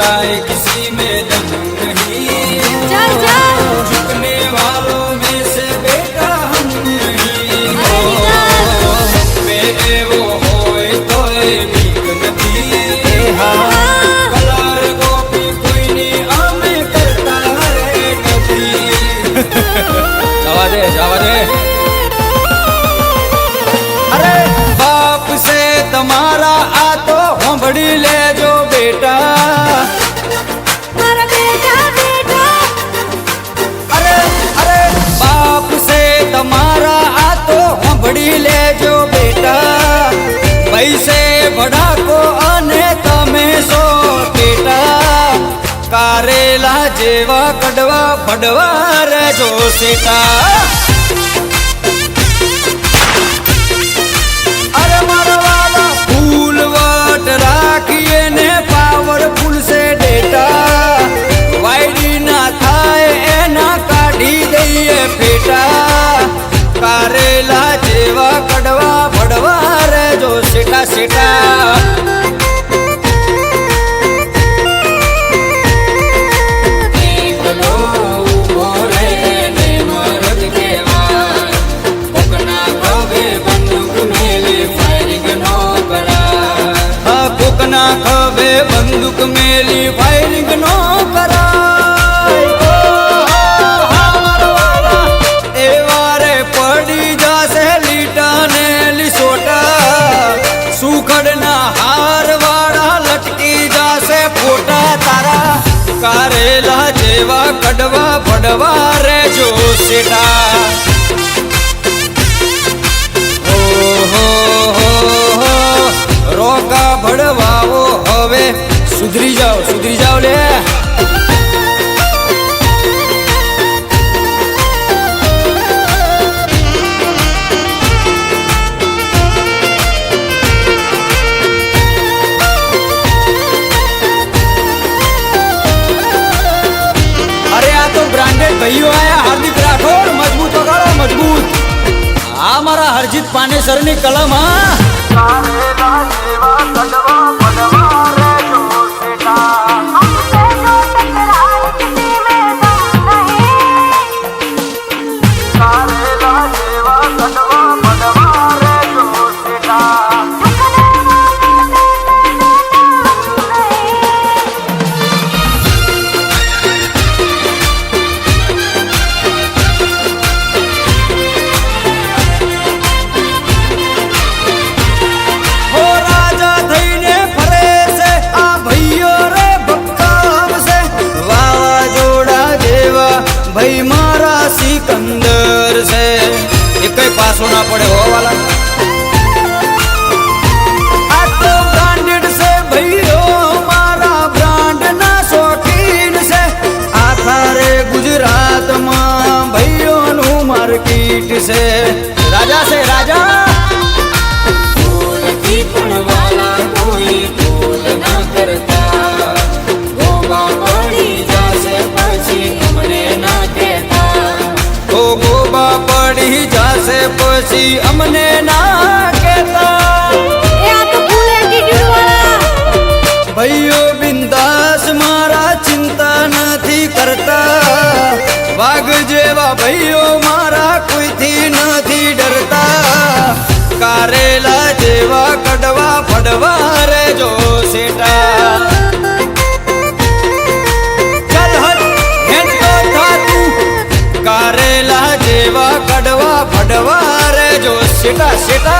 like કડવા પડવા રેજો સેટા અરે ફૂલ વટ રાખીએ ડેટા. વાયડી થાય એના કાઢી દઈએ ફેટા. કારેલા જેવા કડવા પડવા રેજો સેટા સેટા બંદૂક મેલી ફાયરિંગ નો કરાય. પડી જાશે લીટા લીસોટા સુખડના હાર લટકી જશે ફોટા તારા. કારેલા જેવા કડવા પડવા હો હો, રોકા ભડવાઓ હવે સુધરી જાઓ સુધરી જાઓ લે. અરે આ તો બ્રાન્ડેડ ભાઈઓ આયા, હાર્દિક રાઠોડ, મજબૂત વગાડો, મજબૂત. આ મારા હરજીત પાનેસરની કલમ, હા. ભાઈ મારા સિકંદર છે. એ કઈ પાછો ના પડે હોવાલા માર્કેટ છે. રાજા છે રાજા. પડી જશે પછી અમને ના કહેતા એ આ તો ફૂલ એટીટ્યુડ વાળા ભાઈઓ બિંદાસ મારા ચિંતા નથી કરતા વાઘ જેવા ભાઈઓ મારા કોઈથી નથી ડરતા કારેલા જેવા કડવા ફડવા રેજો સેટા રેજો સેટા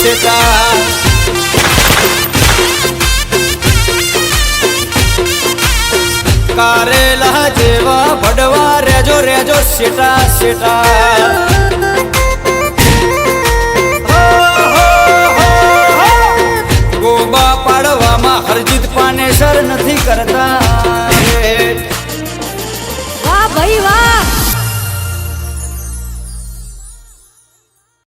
સતા કારેલા જેવા ભડવા રેજો રેજો સેટા સેટા ગોબા પાડવામાં હરજીત પાનેસર નથી કરતા.